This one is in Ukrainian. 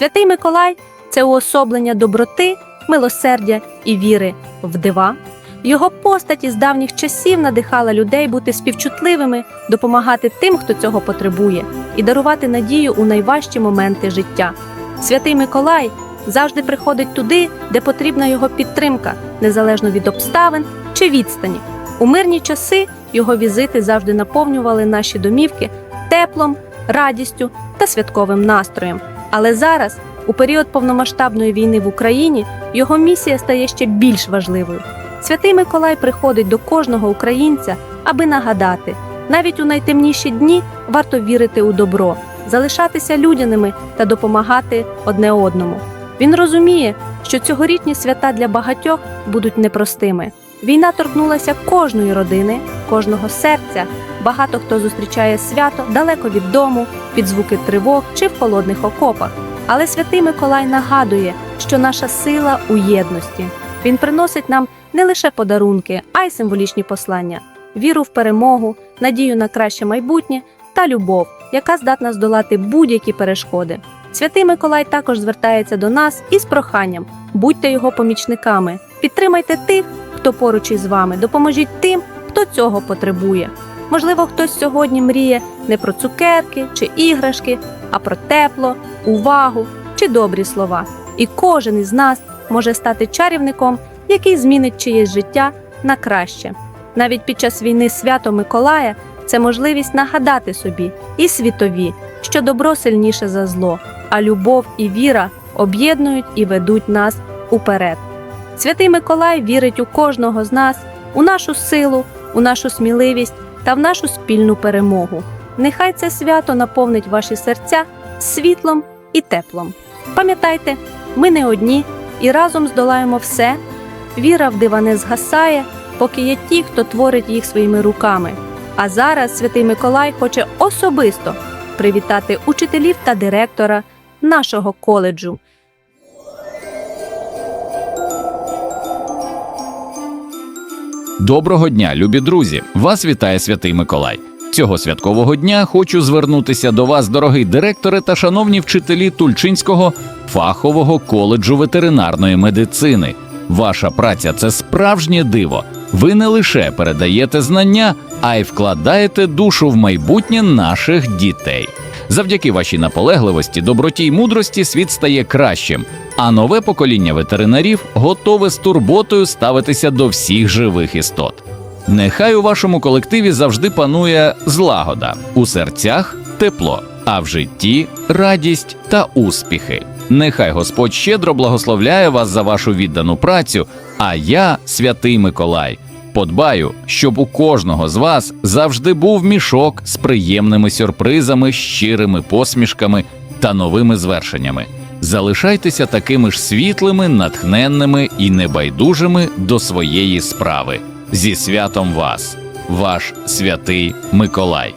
Святий Миколай це уособлення доброти, милосердя і віри в дива. Його постать із давніх часів надихала людей бути співчутливими, допомагати тим, хто цього потребує, і дарувати надію у найважчі моменти життя. Святий Миколай завжди приходить туди, де потрібна його підтримка, незалежно від обставин чи відстані. У мирні часи його візити завжди наповнювали наші домівки теплом, радістю та святковим настроєм. Але зараз, у період повномасштабної війни в Україні, його місія стає ще більш важливою. Святий Миколай приходить до кожного українця, аби нагадати, навіть у найтемніші дні варто вірити у добро, залишатися людяними та допомагати одне одному. Він розуміє, що цьогорічні свята для багатьох будуть непростими. Війна торкнулася кожної родини, кожного серця. Багато хто зустрічає свято далеко від дому, під звуки тривог чи в холодних окопах. Але святий Миколай нагадує, що наша сила у єдності. Він приносить нам не лише подарунки, а й символічні послання: віру в перемогу, надію на краще майбутнє та любов, яка здатна здолати будь-які перешкоди. Святий Миколай також звертається до нас із проханням: будьте його помічниками, підтримайте тих, хто поруч із вами, допоможіть тим, хто цього потребує. Можливо, хтось сьогодні мріє не про цукерки чи іграшки, а про тепло, увагу чи добрі слова. І кожен із нас може стати чарівником, який змінить чиєсь життя на краще. Навіть під час війни свято Миколая це можливість нагадати собі і світові, що добро сильніше за зло, а любов і віра об'єднують і ведуть нас уперед. Святий Миколай вірить у кожного з нас, у нашу силу, у нашу сміливість та в нашу спільну перемогу. Нехай це свято наповнить ваші серця світлом і теплом. Пам'ятайте, ми не одні і разом здолаємо все. Віра в дива не згасає, поки є ті, хто творить їх своїми руками. А зараз святий Миколай хоче особисто привітати учителів та директора нашого коледжу. Доброго дня, любі друзі! Вас вітає святий Миколай. Цього святкового дня хочу звернутися до вас, дорогий директори та шановні вчителі Тульчинського фахового коледжу ветеринарної медицини. Ваша праця це справжнє диво. Ви не лише передаєте знання, а й вкладаєте душу в майбутнє наших дітей. Завдяки вашій наполегливості, доброті й мудрості світ стає кращим, а нове покоління ветеринарів готове з турботою ставитися до всіх живих істот. Нехай у вашому колективі завжди панує злагода, у серцях тепло, а в житті радість та успіхи. Нехай Господь щедро благословляє вас за вашу віддану працю, а я, святий Миколай, подбаю, щоб у кожного з вас завжди був мішок з приємними сюрпризами, щирими посмішками та новими звершеннями. Залишайтеся такими ж світлими, натхненними і небайдужими до своєї справи. Зі святом вас, ваш святий Миколай.